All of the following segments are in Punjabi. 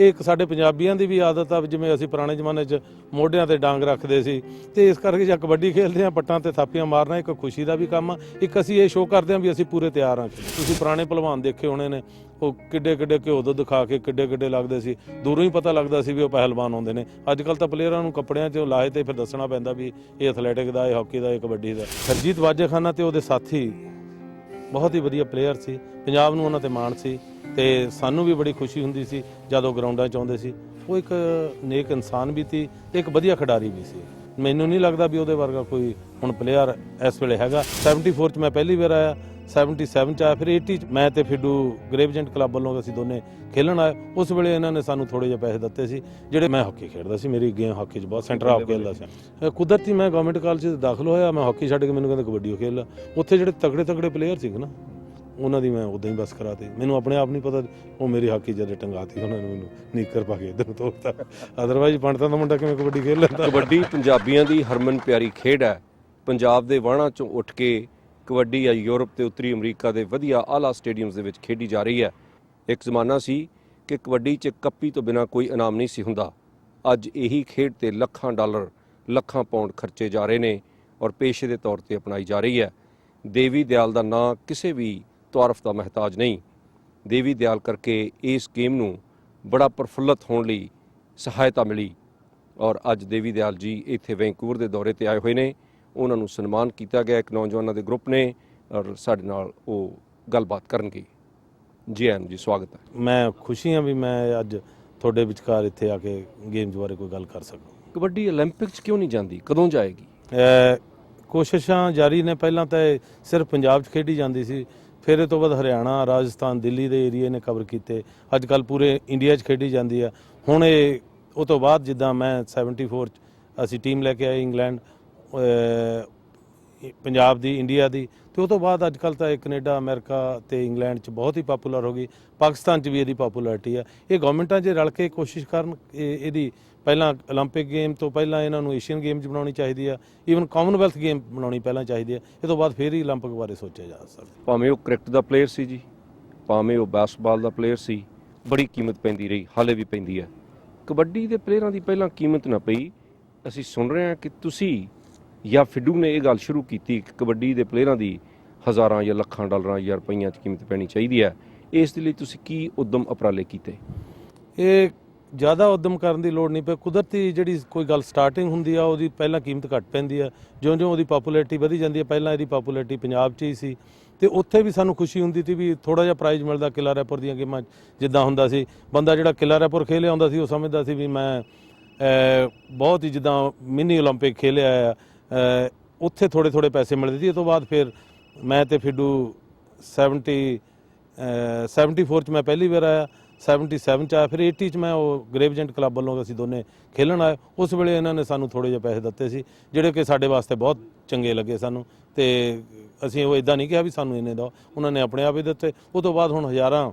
ਇਹ ਇੱਕ ਸਾਡੇ ਪੰਜਾਬੀਆਂ ਦੀ ਵੀ ਆਦਤ ਆ ਵੀ ਜਿਵੇਂ ਅਸੀਂ ਪੁਰਾਣੇ ਜ਼ਮਾਨੇ 'ਚ ਮੋਢਿਆਂ ਤੇ ਡਾਂਗ ਰੱਖਦੇ ਸੀ ਤੇ ਇਸ ਕਰਕੇ ਜਾਂ ਕਬੱਡੀ ਖੇਡਦੇ ਆ ਪੱਟਾਂ ਤੇ ਥਾਪੀਆਂ ਮਾਰਨਾ ਇੱਕ ਖੁਸ਼ੀ ਦਾ ਵੀ ਕੰਮ ਆ। ਇੱਕ ਅਸੀਂ ਇਹ ਸ਼ੋਅ ਕਰਦੇ ਆ ਵੀ ਅਸੀਂ ਪੂਰੇ ਤਿਆਰ ਆ ਤੁਸੀਂ ਪੁਰਾਣੇ ਪਹਿਲਵਾਨ ਦੇਖੇ ਹੋਣੇ ਨੇ, ਉਹ ਕਿੱਡੇ ਕਿੱਡੇ ਘਿਓ ਦੁੱਧ ਖਾ ਕੇ ਕਿੱਡੇ ਕਿੱਡੇ ਲੱਗਦੇ ਸੀ। ਦੂਰੋਂ ਹੀ ਪਤਾ ਲੱਗਦਾ ਸੀ ਵੀ ਉਹ ਪਹਿਲਵਾਨ ਹੁੰਦੇ ਨੇ। ਅੱਜ ਕੱਲ ਤਾਂ ਪਲੇਅਰਾਂ ਨੂੰ ਕੱਪੜਿਆਂ 'ਚ ਲਾਏ ਤੇ ਫਿਰ ਦੱਸਣਾ ਪੈਂਦਾ ਵੀ ਇਹ ਐਥਲੈਟਿਕ ਦਾ, ਇਹ ਹਾਕੀ ਦਾ, ਇਹ ਕਬੱਡੀ ਦਾ। ਹਰਜੀਤ ਵਾਜੇਖਾਨਾ ਤੇ ਉਹਦੇ ਸਾਥੀ ਬਹੁਤ ਹੀ ਵਧੀਆ ਪਲੇਅਰ ਸੀ। ਪੰਜਾਬ ਨੂੰ ਉਹਨਾਂ ਤੇ ਮਾਣ ਸੀ ਤੇ ਸਾਨੂੰ ਵੀ ਬੜੀ ਖੁਸ਼ੀ ਹੁੰਦੀ ਸੀ ਜਦੋਂ ਗਰਾਊਂਡਾਂ 'ਚ ਆਉਂਦੇ ਸੀ। ਉਹ ਇੱਕ ਨੇਕ ਇਨਸਾਨ ਵੀ ਸੀ ਤੇ ਇੱਕ ਵਧੀਆ ਖਿਡਾਰੀ ਵੀ ਸੀ। ਮੈਨੂੰ ਨਹੀਂ ਲੱਗਦਾ ਵੀ ਉਹਦੇ ਵਰਗਾ ਕੋਈ ਹੁਣ ਪਲੇਅਰ ਇਸ ਵੇਲੇ ਹੈਗਾ। 74 ਚ ਮੈਂ ਪਹਿਲੀ ਵਾਰ ਆਇਆ 77 ਚ ਆਇਆ, ਫਿਰ 80 ਚ ਮੈਂ ਤੇ ਫਿੱਡੂ ਗ੍ਰੇਵਜੈਂਟ ਕਲੱਬ ਵੱਲੋਂ ਅਸੀਂ ਦੋਨੇ ਖੇਲਣ ਆਏ। ਉਸ ਵੇਲੇ ਇਹਨਾਂ ਨੇ ਸਾਨੂੰ ਥੋੜੇ ਜਿਹੇ ਪੈਸੇ ਦਿੱਤੇ ਸੀ, ਜਿਹੜੇ ਮੈਂ ਹਾਕੀ ਖੇਡਦਾ ਸੀ, ਮੇਰੀ ਗੇਮ ਹਾਕੀ 'ਚ ਬਹੁਤ ਸੈਂਟਰ ਆਫ ਖੇਡਦਾ ਸੀ। ਕੁਦਰਤੀ ਮੈਂ ਗਵਰਨਮੈਂਟ ਕਾਲਜ 'ਚ ਦਾਖਲ ਹੋਇਆ, ਮੈਂ ਹਾਕੀ ਛੱਡ ਕੇ ਮੈਨੂੰ ਕਹਿੰਦੇ ਕਬੱਡੀ ਖੇਲ ਲਾ। ਉੱਥੇ ਜਿਹੜੇ ਤਗੜੇ ਤਗੜੇ ਪਲੇਅਰ ਸੀਗੇ ਨਾ ਉਹਨਾਂ ਦੀ ਮੈਂ ਉਦਾਂ ਹੀ ਬਸ ਕਰਾਤੀ। ਮੈਨੂੰ ਆਪਣੇ ਆਪ ਨਹੀਂ ਪਤਾ, ਉਹ ਮੇਰੀ ਹਾਕੀ ਜਦੇ ਟੰਗਾਤੀ ਉਹਨਾਂ ਨੇ ਮੈਨੂੰ, ਨੀਕਰ ਪਾ ਕੇ ਇਧਰ ਤੋਰਤਾ। ਅਦਰਵਾਈਜ਼ ਪੰਡਤਾਂ ਦਾ ਮੁੰਡਾ ਕਿਵੇਂ ਕਬੱਡੀ ਖੇਲ ਲੈਂਦਾ? ਕਬੱਡੀ ਪੰਜਾਬੀਆਂ ਦੀ ਹਰਮਨ ਪਿਆਰੀ ਖੇਡ ਹੈ। ਪੰਜਾਬ ਦੇ ਵਾਹਣਾ ਚੋਂ ਉੱਠ ਕੇ ਕਬੱਡੀ ਆ ਯੂਰਪ ਤੇ ਉੱਤਰੀ ਅਮਰੀਕਾ ਦੇ ਵਧੀਆ ਆਲਾ ਸਟੇਡੀਅਮਸ ਦੇ ਵਿੱਚ ਖੇਡੀ ਜਾ ਰਹੀ ਹੈ। ਇੱਕ ਜ਼ਮਾਨਾ ਸੀ ਕਿ ਕਬੱਡੀ 'ਚ ਕੱਪੀ ਤੋਂ ਬਿਨਾ ਕੋਈ ਇਨਾਮ ਨਹੀਂ ਸੀ ਹੁੰਦਾ। ਅੱਜ ਇਹੀ ਖੇਡ ਤੇ ਲੱਖਾਂ ਡਾਲਰ, ਲੱਖਾਂ ਪਾਉਂਡ ਖਰਚੇ ਜਾ ਰਹੇ ਨੇ ਔਰ ਪੇਸ਼ੇ ਦੇ ਤੌਰ ਤੇ ਅਪਣਾਈ ਜਾ ਰਹੀ ਹੈ। ਦੇਵੀ ਦਿਆਲ ਦਾ ਨਾਂ ਕਿਸੇ ਵੀ ਤਾਰਫ ਦਾ ਮਹਤਾਜ ਨਹੀਂ ਦੇਵੀ ਦਿਆਲ ਕਰਕੇ ਇਸ ਗੇਮ ਨੂੰ ਬੜਾ ਪ੍ਰਫੁੱਲਤ ਹੋਣ ਲਈ ਸਹਾਇਤਾ ਮਿਲੀ ਔਰ ਅੱਜ ਦੇਵੀ ਦਿਆਲ ਜੀ ਇੱਥੇ ਵੈਂਕੂਵਰ ਦੇ ਦੌਰੇ ਤੇ ਆਏ ਹੋਏ ਨੇ ਉਹਨਾਂ ਨੂੰ ਸਨਮਾਨ ਕੀਤਾ ਗਿਆ ਇੱਕ ਨੌਜਵਾਨਾਂ ਦੇ ਗਰੁੱਪ ਨੇ ਔਰ ਸਾਡੇ ਨਾਲ ਉਹ ਗੱਲਬਾਤ ਕਰਨਗੇ ਜੀ ਐਨ ਜੀ ਸਵਾਗਤ ਹੈ ਮੈਂ ਖੁਸ਼ੀ ਹਾਂ ਵੀ ਮੈਂ ਅੱਜ ਤੁਹਾਡੇ ਵਿਚਕਾਰ ਇੱਥੇ ਆ ਕੇ ਗੇਮਸ ਬਾਰੇ ਕੋਈ ਗੱਲ ਕਰ ਸਕਾਂ ਕਬੱਡੀ 올림픽 'ਚ ਕਿਉਂ ਨਹੀਂ ਜਾਂਦੀ ਕਦੋਂ ਜਾਏਗੀ ਅਹ ਕੋਸ਼ਿਸ਼ਾਂ ਜਾਰੀ ਨੇ ਪਹਿਲਾਂ ਤਾਂ ਇਹ ਸਿਰਫ ਪੰਜਾਬ 'ਚ ਖੇਡੀ ਜਾਂਦੀ ਸੀ ਫਿਰ ਇਹ ਤੋਂ ਬਾਅਦ ਹਰਿਆਣਾ, ਰਾਜਸਥਾਨ, ਦਿੱਲੀ ਦੇ ਏਰੀਏ ਨੇ ਕਵਰ ਕੀਤੇ। ਅੱਜ ਕੱਲ ਪੂਰੇ ਇੰਡੀਆ 'ਚ ਖੇਡੀ ਜਾਂਦੀ ਆ। ਹੁਣ ਇਹ, ਉਹ ਤੋਂ ਬਾਅਦ ਜਿੱਦਾਂ ਮੈਂ 74 'ਚ ਅਸੀਂ ਟੀਮ ਲੈ ਕੇ ਆਏ ਇੰਗਲੈਂਡ ਪੰਜਾਬ ਦੀ ਇੰਡੀਆ ਦੀ ਤੇ ਉਹ ਤੋਂ ਬਾਅਦ ਅੱਜ ਕੱਲ ਤਾਂ ਇਹ ਕੈਨੇਡਾ ਅਮਰੀਕਾ ਤੇ ਇੰਗਲੈਂਡ 'ਚ ਬਹੁਤ ਹੀ ਪਪੂਲਰ ਹੋ ਗਈ ਪਾਕਿਸਤਾਨ 'ਚ ਵੀ ਇਹਦੀ ਪਪੂਲੈਰਿਟੀ ਆ ਇਹ ਗਵਰਨਮੈਂਟਾਂ 'ਚ ਰਲ ਕੇ ਕੋਸ਼ਿਸ਼ ਕਰਨ ਇਹ- ਇਹਦੀ ਪਹਿਲਾਂ 올림픽 ਗੇਮ ਤੋਂ ਪਹਿਲਾਂ ਇਹਨਾਂ ਨੂੰ ਏਸ਼ੀਅਨ ਗੇਮਸ ਬਣਾਉਣੀ ਚਾਹੀਦੀ ਆ ਈਵਨ ਕਾਮਨਵੈਲਥ ਗੇਮ ਬਣਾਉਣੀ ਪਹਿਲਾਂ ਚਾਹੀਦੀ ਆ ਇਹ ਤੋਂ ਬਾਅਦ ਫੇਰ ਹੀ 올림픽 ਬਾਰੇ ਸੋਚਿਆ ਜਾ ਸਕਦਾ ਭਾਵੇਂ ਉਹ ਕ੍ਰਿਕਟ ਦਾ ਪਲੇਅਰ ਸੀ ਜੀ ਭਾਵੇਂ ਉਹ ਬਾਸਕਟਬਾਲ ਦਾ ਪਲੇਅਰ ਸੀ ਬੜੀ ਕੀਮਤ ਪੈਂਦੀ ਰਹੀ ਹਾਲੇ ਵੀ ਪੈਂਦੀ ਹੈ ਕਬੱਡੀ ਦੇ ਪਲੇਅਰਾਂ ਦੀ ਪਹਿਲਾਂ ਕੀਮਤ ਨਾ ਪਈ ਅਸੀਂ ਸੁਣ ਰਹੇ ਹਾਂ ਕਿ ਤੁਸੀਂ ਜਾਂ ਫਿੱਡੂ ਨੇ ਇਹ ਗੱਲ ਸ਼ੁਰੂ ਕੀਤੀ ਕਿ ਕਬੱਡੀ ਦੇ ਪਲੇਅਰਾਂ ਦੀ ਹਜ਼ਾਰਾਂ ਜਾਂ ਲੱਖਾਂ ਡਾਲਰਾਂ ਜਾਂ ਰੁਪਈਆਂ 'ਚ ਕੀਮਤ ਪੈਣੀ ਚਾਹੀਦੀ ਹੈ ਇਸ ਦੇ ਲਈ ਤੁਸੀਂ ਕੀ ਉਦਮ ਉਪਰਾਲੇ ਕੀਤੇ ਇਹ ਜ਼ਿਆਦਾ ਉਦਮ ਕਰਨ ਦੀ ਲੋੜ ਨਹੀਂ ਪਈ ਕੁਦਰਤੀ ਜਿਹੜੀ ਕੋਈ ਗੱਲ ਸਟਾਰਟਿੰਗ ਹੁੰਦੀ ਆ ਉਹਦੀ ਪਹਿਲਾਂ ਕੀਮਤ ਘੱਟ ਪੈਂਦੀ ਆ ਜਿਉਂ-ਜਿਉਂ ਉਹਦੀ ਪਪੂਲੈਰਿਟੀ ਵਧੀ ਜਾਂਦੀ ਹੈ ਪਹਿਲਾਂ ਇਹਦੀ ਪਪੂਲੈਰਿਟੀ ਪੰਜਾਬ 'ਚ ਹੀ ਸੀ ਤੇ ਉੱਥੇ ਵੀ ਸਾਨੂੰ ਖੁਸ਼ੀ ਹੁੰਦੀ ਸੀ ਵੀ ਥੋੜਾ ਜਿਹਾ ਪ੍ਰਾਈਜ਼ ਮਿਲਦਾ ਕਿਲਾ ਰੈਪੁਰ ਦੀਆਂ ਗੇਮਾਂ 'ਚ, ਜਿੱਦਾਂ ਹੁੰਦਾ ਸੀ ਬੰਦਾ ਜਿਹੜਾ ਕਿਲਾ ਰੈਪੁਰ ਖੇਲਿਆ ਹੁੰਦਾ ਸੀ ਉਹ ਸਮਝਦਾ ਸੀ ਵੀ ਮੈਂ ਅਹ, ਬਹੁਤ ਹੀ ਜਿੱਦਾਂ ਮਿਨੀ 올림픽 ਖੇਲਿਆ ਆ ਅਹ, ਉੱਥੇ ਥੋੜੇ ਥੋੜੇ ਪੈਸੇ ਮਿਲਦੇ ਸੀ। ਇਹ ਤੋਂ ਬਾਅਦ ਫਿਰ ਮੈਂ ਤੇ ਫਿੱਡੂ 70 ਅਹ 74 ਚ ਮੈਂ ਪਹਿਲੀ ਵਾਰ ਆਇਆ 77 ਚ ਆਇਆ। ਫਿਰ 80 ਚ ਮੈਂ ਉਹ ਗ੍ਰੇਵਜੈਂਟ ਕਲੱਬ ਵੱਲੋਂ ਅਸੀਂ ਦੋਨੇ ਖੇਲਣ ਆਏ। ਉਸ ਵੇਲੇ ਇਹਨਾਂ ਨੇ ਸਾਨੂੰ ਥੋੜੇ ਜਿਹੇ ਪੈਸੇ ਦਿੱਤੇ ਸੀ, ਜਿਹੜੇ ਕਿ ਸਾਡੇ ਵਾਸਤੇ ਬਹੁਤ ਚੰਗੇ ਲੱਗੇ ਸਾਨੂੰ। ਤੇ ਅਸੀਂ ਉਹ ਇਦਾਂ ਨਹੀਂ ਕਿਹਾ ਵੀ ਸਾਨੂੰ ਇੰਨੇ ਦਿਓ। ਉਹਨਾਂ ਨੇ ਆਪਣੇ ਆਪ ਹੀ ਦਿੱਤੇ। ਉਹ ਤੋਂ ਬਾਅਦ ਹੁਣ ਹਜ਼ਾਰਾਂ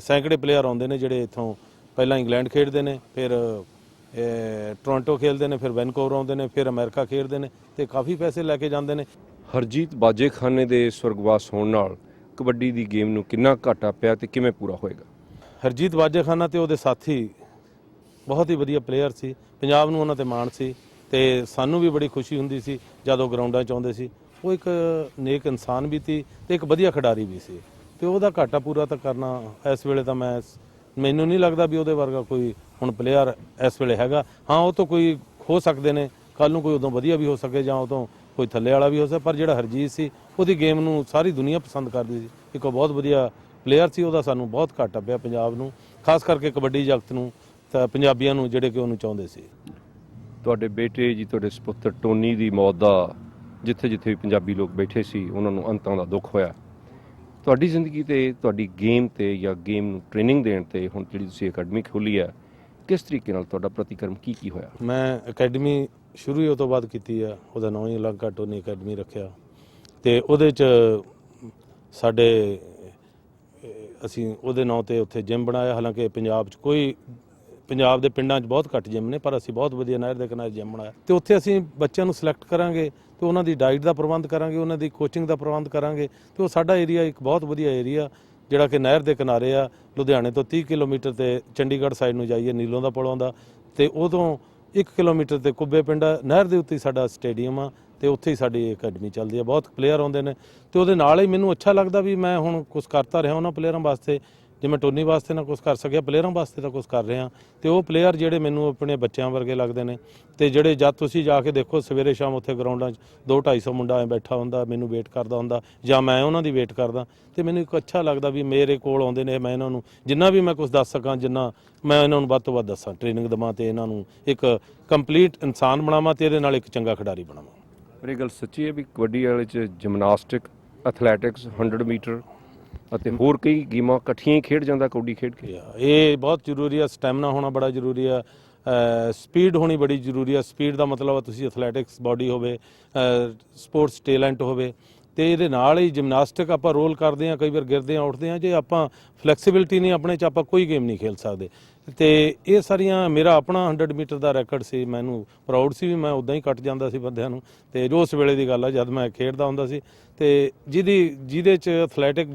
ਸੈਂਕੜੇ ਪਲੇਅਰ ਆਉਂਦੇ ਨੇ ਜਿਹੜੇ ਇੱਥੋਂ ਪਹਿਲਾਂ ਇੰਗਲੈਂਡ ਖੇਡਦੇ ਨੇ। ਫਿਰ ਟੋਰਾਂਟੋ ਖੇਡਦੇ ਨੇ ਫਿਰ ਵੈਨਕੂਵਰ ਆਉਂਦੇ ਨੇ ਫਿਰ ਅਮਰੀਕਾ ਖੇਡਦੇ ਨੇ ਤੇ ਕਾਫੀ ਪੈਸੇ ਲੈ ਕੇ ਜਾਂਦੇ ਨੇ। ਹਰਜੀਤ ਬਾਜੇਖਾਨੇ ਦੇ ਸਵਰਗਵਾਸ ਹੋਣ ਨਾਲ ਕਬੱਡੀ ਦੀ ਗੇਮ ਨੂੰ ਕਿੰਨਾ ਘਾਟਾ ਪਿਆ ਤੇ ਕਿਵੇਂ ਪੂਰਾ ਹੋਏਗਾ? ਹਰਜੀਤ ਵਾਜੇਖਾਨਾ ਤੇ ਉਹਦੇ ਸਾਥੀ ਬਹੁਤ ਹੀ ਵਧੀਆ ਪਲੇਅਰ ਸੀ ਪੰਜਾਬ ਨੂੰ ਉਹਨਾਂ ਤੇ ਮਾਣ ਸੀ ਤੇ ਸਾਨੂੰ ਵੀ ਬੜੀ ਖੁਸ਼ੀ ਹੁੰਦੀ ਸੀ ਜਦੋਂ ਗਰਾਊਂਡਾਂ 'ਚ ਆਉਂਦੇ ਸੀ। ਉਹ ਇੱਕ ਨੇਕ ਇਨਸਾਨ ਵੀ ਸੀ ਤੇ ਇੱਕ ਵਧੀਆ ਖਿਡਾਰੀ ਵੀ ਸੀ ਤੇ ਉਹਦਾ ਘਾਟਾ ਪੂਰਾ ਤਾਂ ਕਰਨਾ ਇਸ ਵੇਲੇ ਤਾਂ ਮੈਂ ਮੈਨੂੰ ਨਹੀਂ ਲੱਗਦਾ ਵੀ ਉਹਦੇ ਵਰਗਾ ਕੋਈ ਹੁਣ ਪਲੇਅਰ ਇਸ ਵੇਲੇ ਹੈਗਾ। ਹਾਂ, ਉਹ ਤੋਂ ਕੋਈ ਹੋ ਸਕਦੇ ਨੇ। ਕੱਲ ਨੂੰ ਕੋਈ ਉਦੋਂ ਵਧੀਆ ਵੀ ਹੋ ਸਕੇ ਜਾਂ ਉਦੋਂ ਕੋਈ ਥੱਲੇ ਵਾਲਾ ਵੀ ਹੋ ਸਕੇ, ਪਰ ਜਿਹੜਾ ਹਰਜੀਤ ਸੀ, ਉਹਦੀ ਗੇਮ ਨੂੰ ਸਾਰੀ ਦੁਨੀਆ ਪਸੰਦ ਕਰਦੀ ਸੀ। ਇੱਕ ਉਹ ਬਹੁਤ ਵਧੀਆ ਪਲੇਅਰ ਸੀ, ਉਹਦਾ ਸਾਨੂੰ ਬਹੁਤ ਘਾਟਾ ਪਿਆ ਪੰਜਾਬ ਨੂੰ। ਖਾਸ ਕਰਕੇ ਕਬੱਡੀ ਜਗਤ ਨੂੰ, ਤਾਂ ਪੰਜਾਬੀਆਂ ਨੂੰ ਜਿਹੜੇ ਕਿ ਉਹਨੂੰ ਚਾਹੁੰਦੇ ਸੀ। ਤੁਹਾਡੇ ਬੇਟੇ ਜੀ, ਤੁਹਾਡੇ ਸੁਪੁੱਤਰ ਟੋਨੀ ਦੀ ਮੌਤ ਦਾ ਜਿੱਥੇ ਜਿੱਥੇ ਵੀ ਪੰਜਾਬੀ ਲੋਕ ਬੈਠੇ ਸੀ, ਉਹਨਾਂ ਨੂੰ ਅੰਤਾਂ ਦਾ ਦੁੱਖ ਹੋਇਆ। ਤੁਹਾਡੀ ਜ਼ਿੰਦਗੀ ਤੇ, ਤੁਹਾਡੀ ਗੇਮ ਤੇ ਜਾਂ ਗੇਮ ਨੂੰ ਟ੍ਰੇਨਿੰਗ ਦੇਣ ਤੇ ਹੁਣ ਜਿਹੜੀ ਤੁਸੀਂ ਅਕੈਡਮੀ ਖੋਲੀ ਹੈ ਕਿਸ ਤਰੀਕੇ ਨਾਲ ਤੁਹਾਡਾ ਪ੍ਰਤੀਕਰਮ ਕੀ ਕੀ ਹੋਇਆ? ਮੈਂ ਅਕੈਡਮੀ ਸ਼ੁਰੂ ਹੀ ਉਹ ਤੋਂ ਬਾਅਦ ਕੀਤੀ ਆ, ਉਹਦਾ ਨਾਂ ਹੀ ਅਲੱਗ ਟੋਨੀ ਅਕੈਡਮੀ ਰੱਖਿਆ। ਤੇ ਉਹਦੇ ਚ ਸਾਡੇ ਅਸੀਂ ਉਹਦੇ ਨਾਂ ਤੇ ਉੱਥੇ ਜਿਮ ਬਣਾਇਆ, ਹਾਲਾਂਕਿ ਪੰਜਾਬ 'ਚ ਕੋਈ ਪੰਜਾਬ ਦੇ ਪਿੰਡਾਂ 'ਚ ਬਹੁਤ ਘੱਟ ਜਿਮ ਨੇ ਪਰ ਅਸੀਂ ਬਹੁਤ ਵਧੀਆ ਨਹਿਰ ਦੇ ਕਿਨਾਰੇ ਜਿਮ ਬਣਾਇਆ ਤੇ ਉੱਥੇ ਅਸੀਂ ਬੱਚਿਆਂ ਨੂੰ ਸਿਲੈਕਟ ਕਰਾਂਗੇ ਤੇ ਉਹਨਾਂ ਦੀ ਡਾਈਟ ਦਾ ਪ੍ਰਬੰਧ ਕਰਾਂਗੇ ਉਹਨਾਂ ਦੀ ਕੋਚਿੰਗ ਦਾ ਪ੍ਰਬੰਧ ਕਰਾਂਗੇ। ਤੇ ਉਹ ਸਾਡਾ ਏਰੀਆ ਇੱਕ ਬਹੁਤ ਵਧੀਆ ਏਰੀਆ ਜਿਹੜਾ ਕਿ ਨਹਿਰ ਦੇ ਕਿਨਾਰੇ ਆ ਲੁਧਿਆਣੇ ਤੋਂ 30 ਕਿਲੋਮੀਟਰ ਤੇ ਚੰਡੀਗੜ੍ਹ ਸਾਈਡ ਨੂੰ ਜਾਈਏ ਨੀਲੋਂ ਦਾ ਪੁਲ ਆਉਂਦਾ ਤੇ ਉਦੋਂ 1 ਕਿਲੋਮੀਟਰ ਤੇ ਕੁੱਬੇ ਪਿੰਡ ਆ, ਨਹਿਰ ਦੇ ਉੱਤੇ ਸਾਡਾ ਸਟੇਡੀਅਮ ਆ ਤੇ ਉੱਥੇ ਹੀ ਸਾਡੀ ਅਕੈਡਮੀ ਚੱਲਦੀ ਆ। ਬਹੁਤ ਪਲੇਅਰ ਆਉਂਦੇ ਨੇ। ਤੇ ਉਹਦੇ ਨਾਲ ਹੀ ਮੈਨੂੰ ਅੱਛਾ ਲੱਗਦਾ ਵੀ ਮੈਂ ਹੁਣ ਕੁਝ ਕਰਤਾ ਰਿਹਾ ਉਹਨਾਂ ਪਲੇਅਰਾਂ ਵਾਸਤੇ। ਜੇ ਮੈਂ ਟੋਨੀ ਵਾਸਤੇ ਨਾ ਕੁਝ ਕਰ ਸਕਿਆ, ਪਲੇਅਰਾਂ ਵਾਸਤੇ ਤਾਂ ਕੁਝ ਕਰ ਰਿਹਾ, ਤੇ ਉਹ ਪਲੇਅਰ ਜਿਹੜੇ ਮੈਨੂੰ ਆਪਣੇ ਬੱਚਿਆਂ ਵਰਗੇ ਲੱਗਦੇ ਨੇ, ਤੇ ਜਿਹੜੇ ਜਦ ਤੁਸੀਂ ਜਾ ਕੇ ਦੇਖੋ ਸਵੇਰੇ ਸ਼ਾਮ ਉੱਥੇ ਗਰਾਊਂਡਾਂ 'ਚ 2 250 ਮੁੰਡਾ ਐ ਬੈਠਾ ਹੁੰਦਾ, ਮੈਨੂੰ ਵੇਟ ਕਰਦਾ ਹੁੰਦਾ, ਜਾਂ ਮੈਂ ਉਹਨਾਂ ਦੀ ਵੇਟ ਕਰਦਾ, ਤੇ ਮੈਨੂੰ ਇੱਕ ਅੱਛਾ ਲੱਗਦਾ ਵੀ ਮੇਰੇ ਕੋਲ ਆਉਂਦੇ ਨੇ ਮੈਂ ਇਹਨਾਂ ਨੂੰ, ਜਿੰਨਾ ਵੀ ਮੈਂ ਕੁਝ ਦੱਸ ਸਕਾਂ, ਜਿੰਨਾ ਮੈਂ ਇਹਨਾਂ ਨੂੰ ਵੱਧ ਤੋਂ ਵੱਧ ਦੱਸਾਂ ਟ੍ਰੇਨਿੰਗ ਦਵਾਂ ਤੇ ਇਹਨਾਂ ਨੂੰ ਇੱਕ ਕੰਪਲੀਟ ਇਨਸਾਨ ਬਣਾਵਾਂ ਤੇ ਇਹਦੇ ਨਾਲ ਇੱਕ ਚੰਗਾ ਖਿਡਾਰੀ ਬਣਾਵਾਂ। ਪਰ ਇਹ ਗੱਲ ਸੱਚੀ ਹੈ ਵੀ ਕਬੱਡੀ ਵਾਲੇ ਚ ਜਿਮਨਾਸਟਿਕ ਐਥਲੈਟਿਕਸ 100 ਮੀਟਰ ਅਤੇ ਹੋਰ ਕਈ ਗੇਮਾਂ ਇਕੱਠੀਆਂ ਹੀ ਖੇਡ ਜਾਂਦਾ, ਕਬੱਡੀ ਖੇਡ ਕੇ। ਇਹ ਬਹੁਤ ਜ਼ਰੂਰੀ ਆ, ਸਟੈਮਿਨਾ ਹੋਣਾ ਬੜਾ ਜ਼ਰੂਰੀ ਆ। ਸਪੀਡ ਹੋਣੀ ਬੜੀ ਜ਼ਰੂਰੀ ਆ। ਸਪੀਡ ਦਾ ਮਤਲਬ ਆ ਤੁਸੀਂ ਐਥਲੈਟਿਕਸ ਬਾਡੀ ਹੋਵੇ ਸਪੋਰਟਸ ਟੈਲੈਂਟ ਹੋਵੇ। ਤੇ ਇਹਦੇ ਨਾਲ ਹੀ ਜਿਮਨਾਸਟਿਕ ਆਪਾਂ ਰੋਲ ਕਰਦੇ ਆ ਕਈ ਵਾਰ ਗਿਰਦੇ ਆ ਉੱਠਦੇ ਆ ਜੇ ਆਪਾਂ ਫਲੈਕਸੀਬਿਲਟੀ ਨਹੀਂ, ਆਪਣੇ ਚ ਆਪਾਂ ਕੋਈ ਗੇਮ ਨਹੀਂ ਖੇਲ ਸਕਦੇ। ਤੇ ਇਹ ਸਾਰੀਆਂ ਮੇਰਾ ਆਪਣਾ 100 ਮੀਟਰ ਦਾ ਰੈਕੋਰਡ ਸੀ, ਮੈਨੂੰ ਪ੍ਰਾਊਡ ਸੀ ਵੀ ਮੈਂ ਉਦਾਂ ਹੀ ਕੱਟ ਜਾਂਦਾ ਸੀ ਬੰਦਿਆਂ ਨੂੰ। ਤੇ ਜੋ ਉਸ ਵੇਲੇ ਦੀ ਗੱਲ ਆ, ਜਦ ਮੈਂ ਖੇਡਦਾ ਹੁੰਦਾ ਸੀ। ਤੇ ਜਿਹਦੀ, ਜਿਹਦੇ ਚ ਐਥਲੈਟਿਕ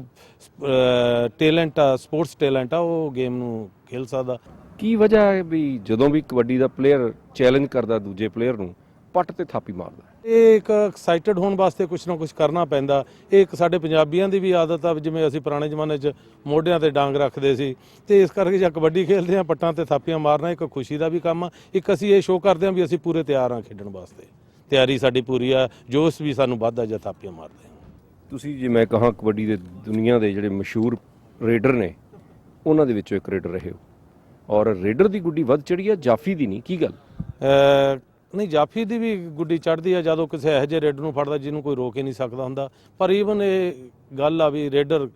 ਟੈਲੈਂਟ ਆ ਸਪੋਰਟਸ ਟੈਲੈਂਟ ਆ, ਉਹ ਗੇਮ ਨੂੰ ਖੇਲ ਸਕਦਾ। ਕੀ ਵਜ੍ਹਾ ਹੈ ਵੀ ਜਦੋਂ ਵੀ ਕਬੱਡੀ ਦਾ ਪਲੇਅਰ ਚੈਲੰਜ ਕਰਦਾ ਦੂਜੇ ਪਲੇਅਰ ਨੂੰ, ਪੱਟ ਤੇ ਥਾਪੀ ਮਾਰਦਾ? ਇਹ ਇੱਕ ਐਕਸਾਈਟਡ ਹੋਣ ਵਾਸਤੇ ਕੁਝ ਨਾ ਕੁਝ ਕਰਨਾ ਪੈਂਦਾ। ਇਹ ਇੱਕ ਸਾਡੇ ਪੰਜਾਬੀਆਂ ਦੀ ਵੀ ਆਦਤ ਆ ਜਿਵੇਂ ਅਸੀਂ ਪੁਰਾਣੇ ਜ਼ਮਾਨੇ 'ਚ ਮੋਢਿਆਂ ਤੇ ਡਾਂਗ ਰੱਖਦੇ ਸੀ। ਤੇ ਇਸ ਕਰਕੇ ਜੇ ਕਬੱਡੀ ਖੇਡਦੇ ਆ ਪੱਟਾਂ ਤੇ ਥਾਪੀਆਂ ਮਾਰਨਾ ਇੱਕ ਖੁਸ਼ੀ ਦਾ ਵੀ ਕੰਮ ਆ। ਇੱਕ ਅਸੀਂ ਇਹ ਸ਼ੋਅ ਕਰਦੇ ਆ ਵੀ ਅਸੀਂ ਪੂਰੇ ਤਿਆਰ ਆ ਖੇਡਣ ਵਾਸਤੇ। ਤਿਆਰੀ ਸਾਡੀ ਪੂਰੀ ਆ ਜੋਸ਼ ਵੀ ਸਾਨੂੰ ਵੱਧਦਾ ਜੇ ਥਾਪੀਆਂ ਮਾਰਦੇ ਤੁਸੀਂ ਜੇ ਮੈਂ ਕਹਾਂ ਕਬੱਡੀ ਦੇ ਦੁਨੀਆ ਦੇ ਜਿਹੜੇ ਮਸ਼ਹੂਰ ਰੇਡਰ ਨੇ ਉਹਨਾਂ ਦੇ ਵਿੱਚੋਂ ਇੱਕ ਰੇਡਰ ਰਹੇ ਹੋ। ਔਰ ਰੇਡਰ ਦੀ ਗੁੱਡੀ ਵੱਧ ਚੜੀ ਆ ਜਾਫੀ ਦੀ ਨਹੀਂ ਕੀ ਗੱਲ? ਨਹੀਂ, ਜਾਫੀ ਦੀ ਵੀ ਗੁੱਡੀ ਚੜਦੀ ਆ, ਜਦੋਂ ਕਿਸੇ ਇਹੋ ਜਿਹੇ ਰੇਡਰ ਨੂੰ ਫੜਦਾ, ਜਿਹਨੂੰ ਕੋਈ ਰੋਕ ਹੀ ਨਹੀਂ ਸਕਦਾ ਹੁੰਦਾ। ਪਰ ਈਵਨ ਇਹ ਗੱਲ ਆ ਵੀ ਰੇਡਰ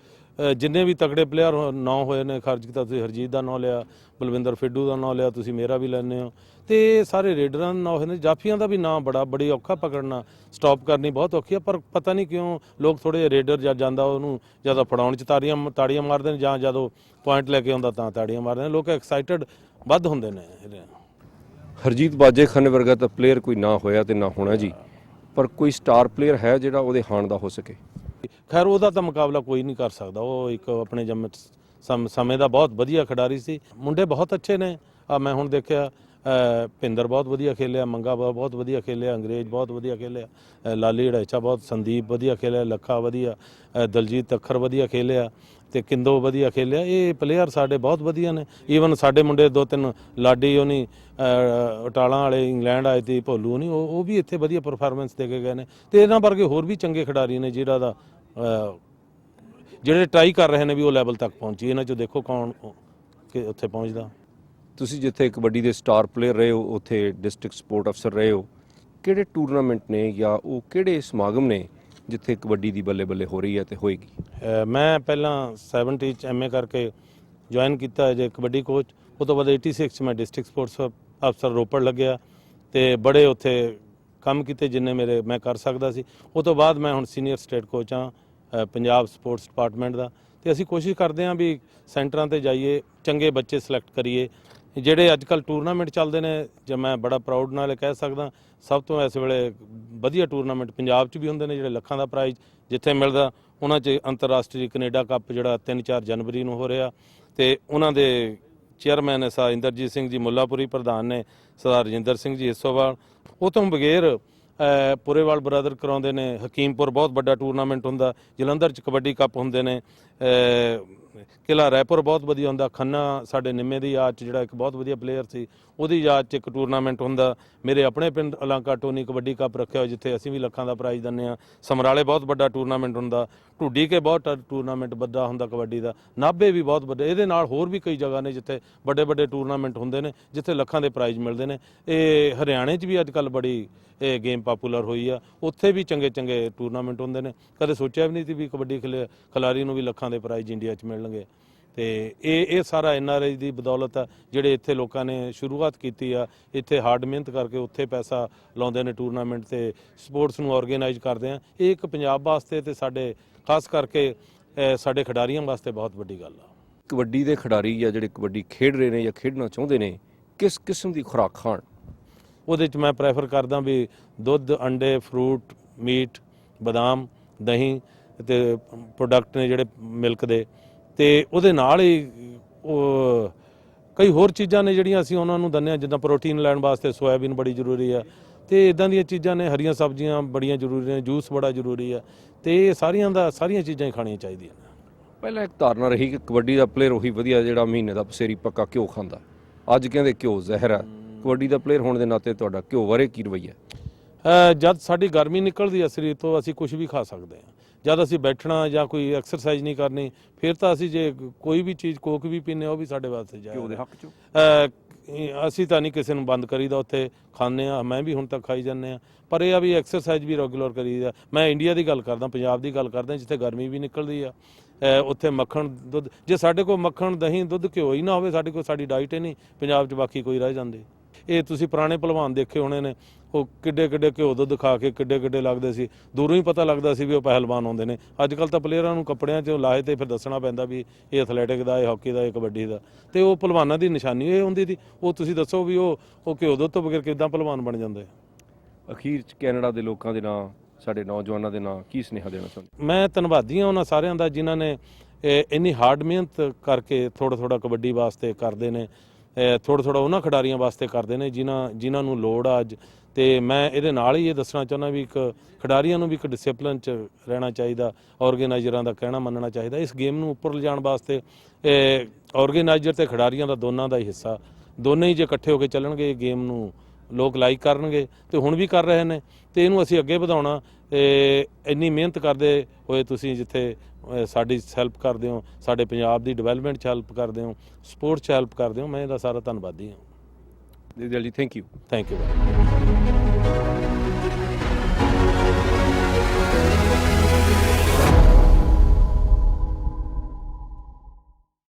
ਜਿੰਨੇ ਵੀ ਤਕੜੇ ਪਲੇਅਰ ਨਾਂ ਹੋਏ ਨੇ ਖਰਚ ਕੀਤਾ ਤੁਸੀਂ ਹਰਜੀਤ ਦਾ ਨਾਂ ਲਿਆ, ਬਲਵਿੰਦਰ ਫਿੱਡੂ ਦਾ ਨਾਂ ਲਿਆ, ਤੁਸੀਂ ਮੇਰਾ ਵੀ ਲੈਂਦੇ ਹੋ। ਤੇ ਇਹ ਸਾਰੇ ਰੇਡਰਾਂ ਦੇ ਨਾਂ ਹੋਏ ਨੇ। ਜਾਫੀਆਂ ਦਾ ਵੀ ਨਾਂ ਬੜਾ, ਬੜੀ ਔਖਾ ਪਕੜਨਾ ਸਟਾਪ ਕਰਨੀ ਬਹੁਤ ਔਖੀ ਆ, ਪਰ ਪਤਾ ਨਹੀਂ ਕਿਉਂ ਲੋਕ ਥੋੜੇ ਰੇਡਰ ਜਦ ਜਾਂਦਾ ਉਹਨੂੰ ਜਦੋਂ ਫੜਾਉਣ ਚ ਤਾੜੀਆਂ ਤਾੜੀਆਂ ਮਾਰਦੇ ਨੇ ਜਾਂ ਜਦੋਂ ਪੁਆਇੰਟ ਲੈ ਕੇ ਆਉਂਦਾ ਤਾਂ ਤਾੜੀਆਂ ਮਾਰਦੇ ਨੇ। ਲੋਕ ਐਕਸਾਈਟਡ ਵੱਧ ਹੁੰਦੇ ਨੇ ਹਰਜੀਤ ਬਾਜੇ ਖਾਨੇ ਵਰਗਾ ਤਾਂ ਪਲੇਅਰ ਕੋਈ ਨਾ ਹੋਇਆ ਤੇ ਨਾ ਹੋਣਾ ਜੀ। ਪਰ ਕੋਈ ਸਟਾਰ ਪਲੇਅਰ ਹੈ ਜਿਹੜਾ ਉਹਦੇ ਹਾਣ ਦਾ ਹੋ ਸਕੇ? ਖੈਰ, ਉਹਦਾ ਤਾਂ ਮੁਕਾਬਲਾ ਕੋਈ ਨਹੀਂ ਕਰ ਸਕਦਾ। ਉਹ ਇੱਕ ਆਪਣੇ ਜੰਮ ਸਮੇਂ ਦਾ ਬਹੁਤ ਵਧੀਆ ਖਿਡਾਰੀ ਸੀ। ਮੁੰਡੇ ਬਹੁਤ ਅੱਛੇ ਨੇ। ਆ ਮੈਂ ਹੁਣ ਦੇਖਿਆ ਭਿੰਦਰ ਬਹੁਤ ਵਧੀਆ ਖੇਲਿਆ, ਮੰਗਾ ਬਹੁਤ ਵਧੀਆ ਖੇਲਿਆ, ਅੰਗਰੇਜ਼ ਬਹੁਤ ਵਧੀਆ ਖੇਲਿਆ ਲਾਲੀ ਢੈਚਾ ਬਹੁਤ, ਸੰਦੀਪ ਵਧੀਆ ਖੇਲਿਆ, ਲੱਖਾ ਵਧੀਆ ਦਲਜੀਤ ਤੱਖਰ ਵਧੀਆ ਖੇਲਿਆ। ਤੇ ਕਿੰਦੋ ਵਧੀਆ ਖੇਲਿਆ। ਇਹ ਪਲੇਅਰ ਸਾਡੇ ਬਹੁਤ ਵਧੀਆ ਨੇ। ਈਵਨ ਸਾਡੇ ਮੁੰਡੇ ਦੋ ਤਿੰਨ ਲਾਡੀ ਉਹਨੀ ਅ, ਅਟਾਲਾਂ ਵਾਲੇ ਇੰਗਲੈਂਡ ਆਏ ਤੇ ਭੋਲੂ ਨਹੀਂ ਉਹ ਉਹ ਵੀ ਇੱਥੇ ਵਧੀਆ ਪਰਫਾਰਮੈਂਸ ਦੇ ਕੇ ਗਏ ਨੇ। ਤੇ ਇਹਨਾਂ ਵਰਗੇ ਹੋਰ ਵੀ ਚੰਗੇ ਖਿਡਾਰੀ ਨੇ ਜਿਹੜਾ ਦਾ ਜਿਹੜੇ ਟਰਾਈ ਕਰ ਰਹੇ ਨੇ ਵੀ ਉਹ ਲੈਵਲ ਤੱਕ ਪਹੁੰਚੀ। ਇਹਨਾਂ ਚੋਂ ਦੇਖੋ ਕੌਣ ਕਿ ਉੱਥੇ ਪਹੁੰਚਦਾ। ਤੁਸੀਂ ਜਿੱਥੇ ਕਬੱਡੀ ਦੇ ਸਟਾਰ ਪਲੇਅਰ ਰਹੇ ਹੋ ਉੱਥੇ ਡਿਸਟ੍ਰਿਕਟ ਸਪੋਰਟ ਅਫਸਰ ਰਹੇ ਹੋ ਕਿਹੜੇ ਟੂਰਨਾਮੈਂਟ ਨੇ ਜਾਂ ਉਹ ਕਿਹੜੇ ਸਮਾਗਮ ਨੇ ਜਿੱਥੇ ਕਬੱਡੀ ਦੀ ਬੱਲੇ ਬੱਲੇ ਹੋ ਰਹੀ ਹੈ ਤੇ ਹੋਏਗੀ? ਅ, ਮੈਂ ਪਹਿਲਾਂ 70 ਚ ਐਮਏ ਕਰਕੇ ਜੁਆਇਨ ਕੀਤਾ ਜੇ ਕਬੱਡੀ ਕੋਚ ਉਹ ਤੋਂ ਬਾਅਦ 86 ਚ ਮੈਂ ਡਿਸਟ੍ਰਿਕਟ ਸਪੋਰਟਸ ਅਫਸਰ ਰੋਪੜ ਲੱਗਿਆ ਤੇ ਬੜੇ ਉੱਥੇ ਕੰਮ ਕੀਤੇ ਜਿੰਨੇ ਮੇਰੇ ਮੈਂ ਕਰ ਸਕਦਾ ਸੀ। ਉਹ ਤੋਂ ਬਾਅਦ ਮੈਂ ਹੁਣ ਸੀਨੀਅਰ ਸਟੇਟ ਕੋਚ ਹਾਂ ਅ, ਪੰਜਾਬ ਸਪੋਰਟਸ ਡਿਪਾਰਟਮੈਂਟ ਦਾ। ਤੇ ਅਸੀਂ ਕੋਸ਼ਿਸ਼ ਕਰਦੇ ਹਾਂ ਵੀ ਸੈਂਟਰਾਂ ਤੇ ਜਾਈਏ ਚੰਗੇ ਬੱਚੇ ਸਿਲੈਕਟ ਕਰੀਏ। ਜਿਹੜੇ ਅੱਜ ਕੱਲ ਟੂਰਨਾਮੈਂਟ ਚੱਲਦੇ ਨੇ, ਜੇ ਮੈਂ ਬੜਾ ਪ੍ਰਾਊਡ ਨਾਲ ਇਹ ਕਹਿ ਸਕਦਾ, ਸਭ ਤੋਂ ਇਸ ਵੇਲੇ ਵਧੀਆ ਟੂਰਨਾਮੈਂਟ ਪੰਜਾਬ 'ਚ ਵੀ ਹੁੰਦੇ ਨੇ, ਜਿਹੜੇ ਲੱਖਾਂ ਦਾ ਪ੍ਰਾਈਜ਼ ਜਿੱਥੇ ਮਿਲਦਾ, ਉਹਨਾਂ 'ਚ ਅੰਤਰਰਾਸ਼ਟਰੀ ਕੈਨੇਡਾ ਕੱਪ ਜਿਹੜਾ 3-4 ਜਨਵਰੀ ਨੂੰ ਹੋ ਰਿਹਾ ਤੇ ਉਹਨਾਂ ਦੇ ਚੇਅਰਮੈਨ ਸਾ ਇੰਦਰਜੀਤ ਸਿੰਘ ਜੀ ਮੁੱਲਾਪੁਰੀ ਪ੍ਰਧਾਨ ਨੇ ਸਰਦਾਰ ਰਜਿੰਦਰ ਸਿੰਘ ਜੀ ਇਸੋਵਾਲ ਉਹ ਤੋਂ ਬਗੈਰ ਪੁਰੇਵਾਲ ਬ੍ਰਦਰ ਕਰਾਉਂਦੇ ਨੇ, ਹਕੀਮਪੁਰ ਬਹੁਤ ਵੱਡਾ ਟੂਰਨਾਮੈਂਟ ਹੁੰਦਾ, ਜਲੰਧਰ ਚ ਕਬੱਡੀ ਕੱਪ ਹੁੰਦੇ ਨੇ ਕਿਲਾ ਰਾਏਪੁਰ ਬਹੁਤ ਵਧੀਆ ਹੁੰਦਾ, ਖੰਨਾ ਸਾਡੇ ਨਿੰਮੇ ਦੀ ਯਾਦ ਚ ਜਿਹੜਾ ਇੱਕ ਬਹੁਤ ਵਧੀਆ ਪਲੇਅਰ ਸੀ, ਉਹਦੀ ਯਾਦ ਚ ਇੱਕ ਟੂਰਨਾਮੈਂਟ ਹੁੰਦਾ। ਮੇਰੇ ਆਪਣੇ ਪਿੰਡ ਅਲੰਕਾ ਟੋਨੀ ਕਬੱਡੀ ਕੱਪ ਰੱਖਿਆ ਹੋਇਆ, ਜਿੱਥੇ ਅਸੀਂ ਵੀ ਲੱਖਾਂ ਦਾ ਪ੍ਰਾਈਜ਼ ਦਿੰਨੇ ਆ ਸਮਰਾਲੇ ਬਹੁਤ ਵੱਡਾ ਟੂਰਨਾਮੈਂਟ ਹੁੰਦਾ, ਢੁੱਡੀ ਕੇ ਬਹੁਤ ਟੂਰਨਾਮੈਂਟ ਵੱਡਾ ਹੁੰਦਾ ਕਬੱਡੀ ਦਾ। ਨਾਭੇ ਵੀ ਬਹੁਤ ਵੱਡੇ, ਇਹਦੇ ਨਾਲ ਹੋਰ ਵੀ ਕਈ ਜਗ੍ਹਾ ਨੇ ਜਿੱਥੇ ਵੱਡੇ ਵੱਡੇ ਟੂਰਨਾਮੈਂਟ ਹੁੰਦੇ ਨੇ, ਜਿੱਥੇ ਲੱਖਾਂ ਦੇ ਪ੍ਰਾਈਜ਼ ਮਿਲਦੇ ਨੇ। ਇਹ ਹਰਿਆਣੇ 'ਚ ਵੀ ਅੱਜ ਕੱਲ ਬੜੀ ਇਹ ਗੇਮ ਪਪੂਲਰ ਹੋਈ ਆ। ਉੱਥੇ ਵੀ ਚੰਗੇ ਚੰਗੇ ਟੂਰਨਾਮੈਂਟ ਹੁੰਦੇ ਨੇ। ਕਦੇ ਸੋਚਿਆ ਵੀ ਨਹੀਂ ਸੀ ਵੀ ਕਬੱਡੀ ਖਿਲੇ ਖਿਲਾੜੀ ਨੂੰ ਵੀ ਲੱਖਾਂ ਦੇ ਪ੍ਰਾਈਜ਼ ਇੰਡੀਆ 'ਚ ਮਿਲਣਗੇ। ਤੇ ਇਹ ਇਹ ਸਾਰਾ ਐਨਆਰਆਈ ਦੀ ਬਦੌਲਤ ਆ, ਜਿਹੜੇ ਇੱਥੇ ਲੋਕਾਂ ਨੇ ਸ਼ੁਰੂਆਤ ਕੀਤੀ ਆ। ਇੱਥੇ ਹਾਰਡ ਮਿਹਨਤ ਕਰਕੇ ਉੱਥੇ ਪੈਸਾ ਲਾਉਂਦੇ ਨੇ ਟੂਰਨਾਮੈਂਟ ਤੇ ਸਪੋਰਟਸ ਨੂੰ ਆਰਗੇਨਾਈਜ਼ ਕਰਦੇ ਆ। ਇਹ ਇੱਕ ਪੰਜਾਬ ਵਾਸਤੇ ਤੇ ਸਾਡੇ, ਖਾਸ ਕਰਕੇ ਸਾਡੇ ਖਿਡਾਰੀਆਂ ਵਾਸਤੇ ਬਹੁਤ ਵੱਡੀ ਗੱਲ ਆ। ਕਬੱਡੀ ਦੇ ਖਿਡਾਰੀ ਜਾਂ ਜਿਹੜੇ ਕਬੱਡੀ ਖੇਡ ਰਹੇ ਨੇ ਜਾਂ ਖੇਡਣਾ ਚਾਹੁੰਦੇ ਨੇ, ਕਿਸ ਕਿਸਮ ਦੀ ਖੁਰਾਕ ਖਾਣ? ਉਹਦੇ ਚ ਮੈਂ ਪ੍ਰੈਫਰ ਕਰਦਾ ਵੀ ਦੁੱਧ, ਅੰਡੇ ਫਰੂਟ ਮੀਟ ਬਦਾਮ, ਦਹੀਂ ਤੇ ਪ੍ਰੋਡਕਟ ਨੇ ਜਿਹੜੇ ਮਿਲਕ ਦੇ। ਤੇ ਉਹਦੇ ਨਾਲ ਹੀ ਉਹ ਕਈ ਹੋਰ ਚੀਜ਼ਾਂ ਨੇ ਜਿਹੜੀਆਂ ਅਸੀਂ ਉਹਨਾਂ ਨੂੰ ਦਿੰਦੇ ਹਾਂ, ਜਿੱਦਾਂ ਪ੍ਰੋਟੀਨ ਲੈਣ ਵਾਸਤੇ ਸੋਇਆਬੀਨ ਬੜੀ ਜ਼ਰੂਰੀ ਆ। ਤੇ ਇਦਾਂ ਦੀਆਂ ਚੀਜ਼ਾਂ ਨੇ, ਹਰੀਆਂ ਸਬਜ਼ੀਆਂ ਬੜੀਆਂ ਜ਼ਰੂਰੀ ਨੇ ਜੂਸ ਬੜਾ ਜ਼ਰੂਰੀ ਆ। ਤੇ ਇਹ ਸਾਰੀਆਂ ਦਾ, ਸਾਰੀਆਂ ਚੀਜ਼ਾਂ ਹੀ ਖਾਣੀਆਂ ਚਾਹੀਦੀਆਂ ਨੇ। ਪਹਿਲਾਂ ਇੱਕ ਧਾਰਨਾ ਰਹੀ ਕਿ ਕਬੱਡੀ ਦਾ ਪਲੇਅਰ ਉਹੀ ਵਧੀਆ ਜਿਹੜਾ ਮਹੀਨੇ ਦਾ ਪਸੇਰੀ ਪੱਕਾ ਘਿਓ ਖਾਂਦਾ। ਅੱਜ ਕਹਿੰਦੇ ਘਿਓ ਜ਼ਹਿਰ ਹੈ ਕਬੱਡੀ ਦਾ ਪਲੇਅਰ ਹੋਣ ਦੇ ਨਾਤੇ ਤੁਹਾਡਾ ਘਿਓ ਬਾਰੇ ਕੀ ਰਵੱਈਆ? ਅ, ਜਦ ਸਾਡੀ ਗਰਮੀ ਨਿਕਲਦੀ ਹੈ ਸਰੀਰ ਤੋਂ ਅਸੀਂ ਕੁਝ ਵੀ ਖਾ ਸਕਦੇ ਹਾਂ। ਜਦ ਅਸੀਂ ਬੈਠਣਾ ਜਾਂ ਕੋਈ ਐਕਸਰਸਾਈਜ਼ ਨਹੀਂ ਕਰਨੀ ਫਿਰ ਤਾਂ ਅਸੀਂ ਜੇ ਕੋਈ ਵੀ ਚੀਜ਼ ਕੋਕ ਵੀ ਪੀਨੇ ਉਹ ਵੀ ਸਾਡੇ ਵਾਸਤੇ ਘਿਓ ਦੇ ਜਾਇਜ਼ ਹੱਕ 'ਚ? ਅ, ਅਸੀਂ ਤਾਂ ਨਹੀਂ ਕਿਸੇ ਨੂੰ ਬੰਦ ਕਰੀਦਾ ਉੱਥੇ ਖਾਂਦੇ ਆ ਮੈਂ ਵੀ ਹੁਣ ਤੱਕ ਖਾਈ ਜਾਂਦੇ ਆ ਪਰ ਇਹ ਆ ਵੀ ਐਕਸਰਸਾਈਜ਼ ਵੀ ਰੈਗੂਲਰ ਕਰੀਦਾ ਮੈਂ ਇੰਡੀਆ ਦੀ ਗੱਲ ਕਰਦਾ ਪੰਜਾਬ ਦੀ ਗੱਲ ਕਰਦਾ ਜਿੱਥੇ ਗਰਮੀ ਵੀ ਨਿਕਲਦੀ ਆ। ਅ, ਉੱਥੇ ਮੱਖਣ ਦੁੱਧ ਜੇ ਸਾਡੇ ਕੋਲ ਮੱਖਣ ਦਹੀਂ ਦੁੱਧ ਘਿਓ ਹੀ ਨਾ ਹੋਵੇ ਸਾਡੇ ਕੋਲ ਸਾਡੀ ਡਾਈਟ ਹੀ ਨਹੀਂ। ਪੰਜਾਬ 'ਚ ਬਾਕੀ ਕੋਈ ਰਹਿ ਜਾਂਦੇ। ਇਹ ਤੁਸੀਂ ਪੁਰਾਣੇ ਪਹਿਲਵਾਨ ਦੇਖੇ ਹੋਣੇ ਨੇ ਉਹ ਕਿੱਡੇ ਕਿੱਡੇ ਘਿਓ ਦੁੱਧ ਖਾ ਕੇ ਕਿੱਡੇ ਕਿੱਡੇ ਲੱਗਦੇ ਸੀ। ਦੂਰੋਂ ਹੀ ਪਤਾ ਲੱਗਦਾ ਸੀ ਵੀ ਉਹ ਪਹਿਲਵਾਨ ਹੁੰਦੇ ਨੇ। ਅੱਜ ਕੱਲ ਤਾਂ ਪਲੇਅਰਾਂ ਨੂੰ ਕੱਪੜਿਆਂ 'ਚੋਂ ਲਾਏ ਤੇ ਫਿਰ ਦੱਸਣਾ ਪੈਂਦਾ ਵੀ ਇਹ ਐਥਲੈਟਿਕ ਦਾ ਇਹ ਹਾਕੀ ਦਾ ਇਹ ਕਬੱਡੀ ਦਾ। ਤੇ ਉਹ ਪਹਿਲਵਾਨਾਂ ਦੀ ਨਿਸ਼ਾਨੀ ਇਹ ਹੁੰਦੀ ਸੀ। ਉਹ ਤੁਸੀਂ ਦੱਸੋ ਵੀ ਉਹ ਉਹ ਘਿਓ ਦੁੱਧ ਤੋਂ ਬਗੈਰ ਕਿਦਾਂ ਪਹਿਲਵਾਨ ਬਣ ਜਾਂਦੇ? ਅਖੀਰ 'ਚ ਕੈਨੇਡਾ ਦੇ ਲੋਕਾਂ ਦੇ ਨਾਂ ਸਾਡੇ ਨੌਜਵਾਨਾਂ ਦੇ ਨਾਂ ਕੀ ਸੁਨੇਹਾ ਦੇਣਾ ਚਾਹੁੰਦੇ? ਮੈਂ ਧੰਨਵਾਦੀ ਹਾਂ ਉਹਨਾਂ ਸਾਰਿਆਂ ਦਾ ਜਿਨ੍ਹਾਂ ਨੇ ਇਹ ਇੰਨੀ ਹਾਰਡ ਮਿਹਨਤ ਕਰਕੇ ਥੋੜਾ ਥੋੜਾ ਕਬੱਡੀ ਵਾਸਤੇ ਕਰਦੇ ਨੇ। ਥੋੜਾ ਥੋੜਾ ਉਹਨਾਂ ਖਿਡਾਰੀਆਂ ਵਾਸਤੇ ਕਰਦੇ ਨੇ ਜਿਨ੍ਹਾਂ ਜਿਨ੍ਹਾਂ ਨੂੰ ਲੋੜ ਆ ਅੱਜ। ਤੇ ਮੈਂ ਇਹਦੇ ਨਾਲ ਹੀ ਇਹ ਦੱਸਣਾ ਚਾਹੁੰਦਾ ਵੀ ਇੱਕ ਖਿਡਾਰੀਆਂ ਨੂੰ ਵੀ ਇੱਕ ਡਿਸਪਲਿਨ ਚ ਰਹਿਣਾ ਚਾਹੀਦਾ ਆਰਗੇਨਾਈਜ਼ਰਾਂ ਦਾ ਕਹਿਣਾ ਮੰਨਣਾ ਚਾਹੀਦਾ। ਇਸ ਗੇਮ ਨੂੰ ਉੱਪਰ ਲਿਜਾਣ ਵਾਸਤੇ ਆਰਗੇਨਾਈਜ਼ਰ ਤੇ ਖਿਡਾਰੀਆਂ ਦਾ ਦੋਨਾਂ ਦਾ ਹੀ ਹਿੱਸਾ। ਦੋਨੇ ਹੀ ਜੇ ਇਕੱਠੇ ਹੋ ਕੇ ਚੱਲਣਗੇ, ਇਹ ਗੇਮ ਨੂੰ ਲੋਕ ਲਾਈਕ ਕਰਨਗੇ ਤੇ ਹੁਣ ਵੀ ਕਰ ਰਹੇ ਨੇ ਤੇ ਇਹਨੂੰ ਅਸੀਂ ਅੱਗੇ ਵਧਾਉਣਾ ਇਹ ਇੰਨੀ ਮਿਹਨਤ ਕਰਦੇ ਹੋਏ ਤੁਸੀਂ ਜਿੱਥੇ ਸਾਡੀ ਹੈਲਪ ਕਰਦੇ ਹੋ ਸਾਡੇ ਪੰਜਾਬ ਦੀ ਡਿਵੈਲਪਮੈਂਟ 'ਚ ਹੈਲਪ ਕਰਦੇ ਹੋ ਸਪੋਰਟਸ 'ਚ ਹੈਲਪ ਕਰਦੇ ਹੋ ਮੈਂ ਇਹਦਾ ਸਾਰਾ ਧੰਨਵਾਦੀ ਹਾਂ। ਜੀ ਥੈਂਕ ਯੂ ਥੈਂਕ ਯੂ